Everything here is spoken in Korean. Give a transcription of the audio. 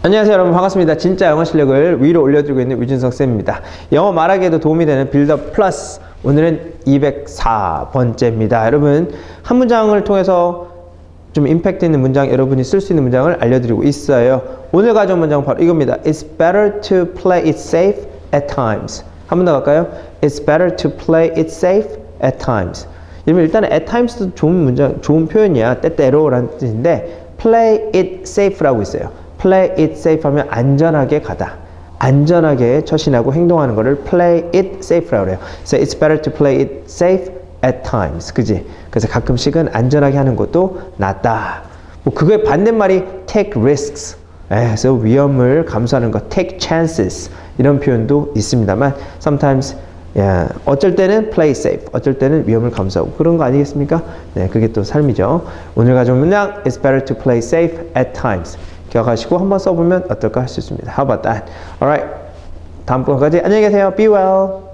안녕하세요 여러분. 반갑습니다. 진짜 영어 실력을 위로 올려드리고 있는 유진석 쌤입니다. 영어 말하기에도 도움이 되는 빌더 플러스. 오늘은 204번째입니다. 여러분 한 문장을 통해서 좀 임팩트 있는 문장 여러분이 쓸 수 있는 문장을 알려드리고 있어요. 오늘 가져온 문장은 바로 이겁니다. It's better to play it safe at times. 한 번 더 갈까요? It's better to play it safe at times. 여러분 일단 at times도 좋은 문장 좋은 표현이야. 때때로라는 뜻인데 play it safe라고 있어요 play it safe 하면 안전하게 가다. 안전하게 처신하고 행동하는 것을 play it safe라고 그래요. So it's better to play it safe at times. 그지? 그래서 가끔씩은 안전하게 하는 것도 낫다. 뭐 그거의 반대말이 take risks. 에, 그래서 위험을 감수하는 것, take chances. 이런 표현도 있습니다만 sometimes 예, 어쩔 때는 play safe, 어쩔 때는 위험을 감수하고 그런 거 아니겠습니까? 네, 그게 또 삶이죠. 오늘 가져온 문장 It's better to play safe at times. 기억하시고 한번 써보면 어떨까 할 수 있습니다. How about that? Alright. 다음 번까지 안녕히 계세요. Be well.